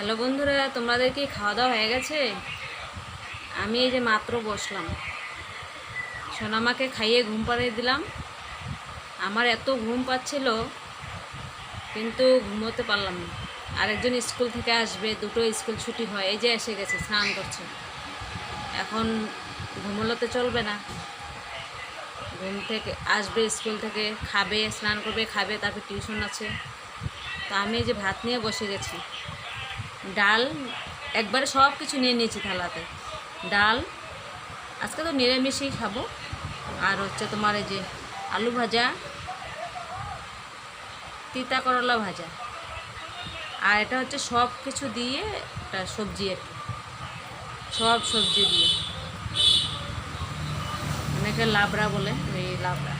Hello বন্ধুরা, তোমাদের কি খাওয়া দাওয়া হয়ে গেছে? আমি এই যে মাত্র বসলাম। সোনামাকে খাইয়ে ঘুম পাড়িয়ে দিলাম। আমার এত ঘুম পাচ্ছিল, কিন্তু ঘুমোতে পারলাম না। আরেকজন স্কুল থেকে আসবে, দুটো স্কুল ছুটি হয়, এই যে এসে গেছে, স্নান করছে। এখন ঘুমোলোতে চলবে না। ঘুম থেকে আসবে, স্কুল থেকে, খাবে, স্নান করবে, খাবে, তারপর টিউশন আছে। তো আমি যে ভাত নিয়ে বসে গেছি। ডাল, একবারে সব কিছু নিয়ে নিয়েছি থালাতে। ডাল, আজকে তো নিরামিষই খাব। আর হচ্ছে তোমার এই যে আলু ভাজা, তিতা করলা ভাজা। আর এটা হচ্ছে সব কিছু দিয়ে একটা সবজি আর কি। সব সবজি দিয়ে। অনেকে লাবড়া বলে এই লাবড়া।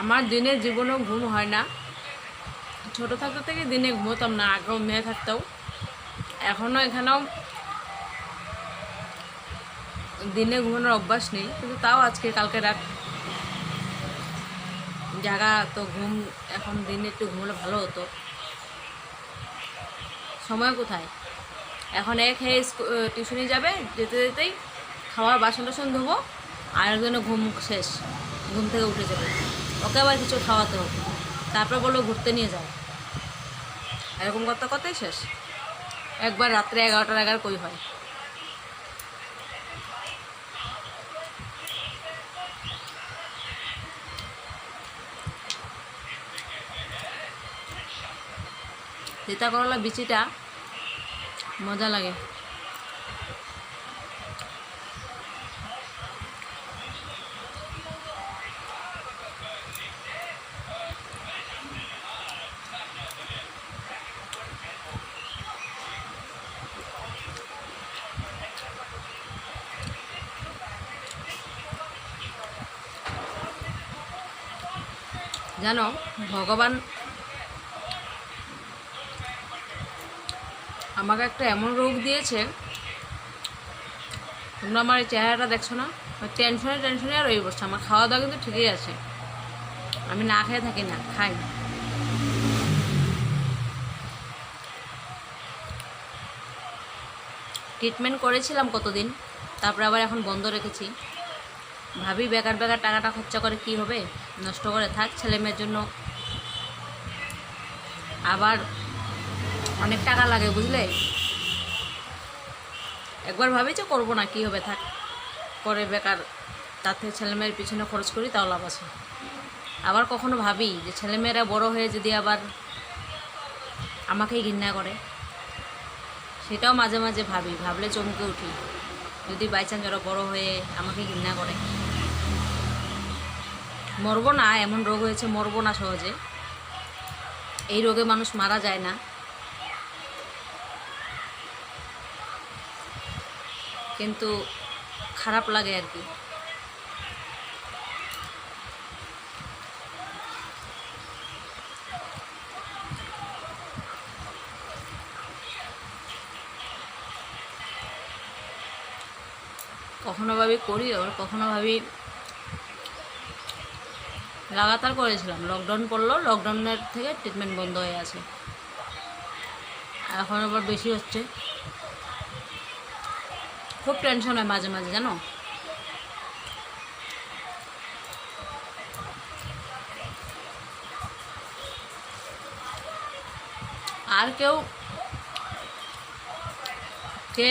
আমার দিনের জীবনেও ঘুম হয় না। ছোটো থাকতে থেকে দিনে ঘুমোতাম না, আগেও মেয়ে থাকতেও এখনও এখানেও দিনে ঘুমানোর অভ্যাস নেই, কিন্তু তাও আজকে, কালকে রাত জায়গা তো ঘুম, এখন দিনে একটু ঘুমলে ভালো হতো। সময় কোথায়? এখন এক খেয়ে টিউশনে যাবে, যেতে যেতেই খাওয়ার বাসন টাসন ধোবো, আর একজনে ঘুম শেষ, ঘুম থেকে উঠে যাবে। ওকে আবার কিছু খাওয়াতে হবে। তারপর বলল ঘুরতে নিয়ে যাও। এরকম করতে করতেই শেষ? একবার রাত্রে এগারোটার এগারো কই হয়? তিতা করলা বিচিটা মজা লাগে। জানো, ভগবান আমাকে একটা এমন রোগ দিয়েছে, তোমরা আমার এই চেহারাটা দেখছ না? টেনশনে টেনশনে আর ওই বসছে আমার খাওয়া দাওয়া কিন্তু ঠিকই আছে। আমি না খেয়ে থাকি না, খাই। ট্রিটমেন্ট করেছিলাম কতদিন, তারপরে আবার এখন বন্ধ রেখেছি। ভাবি বেকার বেকার টাকাটা খরচা করে কি হবে? নষ্ট করে থাক, ছেলে মেয়ের জন্য আবার অনেক টাকা লাগে, বুঝলে? একবার ভাবি যে করব না, কি হবে, থাক। করে বেকার তার থেকে ছেলেমেয়ের পিছনে খরচ করি, তাও লাভ আছে। আবার কখনো ভাবি যে ছেলেমেয়েরা বড় হয়ে যদি আবার আমাকেই ঘৃণা করে। সেটাও মাঝে মাঝে ভাবি, ভাবলে চমকে উঠি। যদি বাই চান্স ওরা বড়ো হয়ে আমাকে ঘৃণা করে। মরবো না এমন রোগ হয়েছে মরবো না সহজে। এই রোগে মানুষ মারা যায় না। কিন্তু খারাপ লাগে আর কি। কখনো ভাবি করি, আবার কখনো ভাবি লাগাতার করেছিলাম। লকডাউন পড়ল লকডাউনের থেকে ট্রিটমেন্ট বন্ধ হয়ে আছে এখন আবার বেশি হচ্ছে। খুব টেনশন হয় মাঝে মাঝে, জানো? আর কেউ কে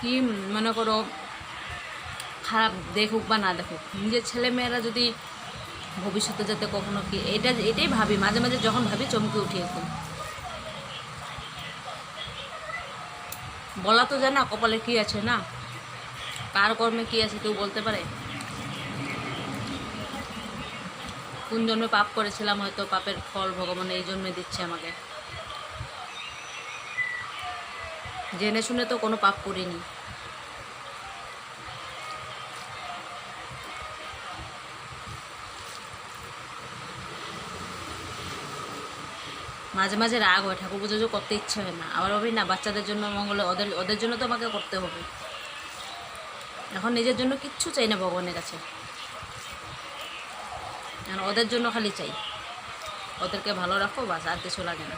কি মনে করো, খারাপ দেখুক বা না দেখুক, নিজের ছেলে মেয়েরা যদি ভবিষ্যতে যাতে কখনো কি, এটা, এটাই ভাবি, মাঝে মাঝে যখন ভাবি চমকে উঠি এখন। বলা তো যায় না, কপালে কি আছে না? কার কর্মে কি আছে কেউ বলতে পারে? কোন জন্মে পাপ করেছিলাম হয়তো পাপের ফল ভগবান এই জন্মে দিচ্ছে আমাকে। জেনে শুনে তো কোনো পাপ করিনি। মাঝে মাঝে রাগ হয়, ঠাকুর পুজো যে করতে ইচ্ছে হয় না। আবার ভাবি না, বাচ্চাদের জন্য মঙ্গলে, ওদের ওদের জন্য তো আমাকে করতে হবে। এখন নিজের জন্য কিচ্ছু চাই না ভগবানের কাছে। আর ওদের জন্য খালি চাই। ওদেরকে ভালো রাখো, বাস আর কিছু লাগে না।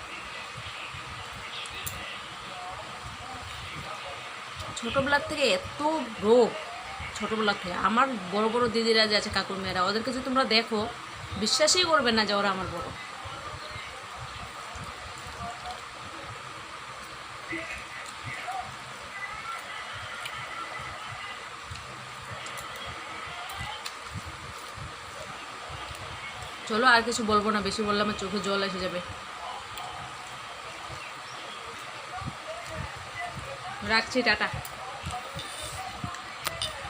ছোটোবেলার থেকে এত রোগ ছোটোবেলার থেকে। আমার বড় বড় দিদিরা যে আছে কাকুর মেয়েরা, ওদেরকে যদি তোমরা দেখো, বিশ্বাসই করবে না যে ওরা আমার বড়। চলো আর কিছু বলব না বেশি বললে আমার চোখে জল এসে যাবে। রাখছি টাটা।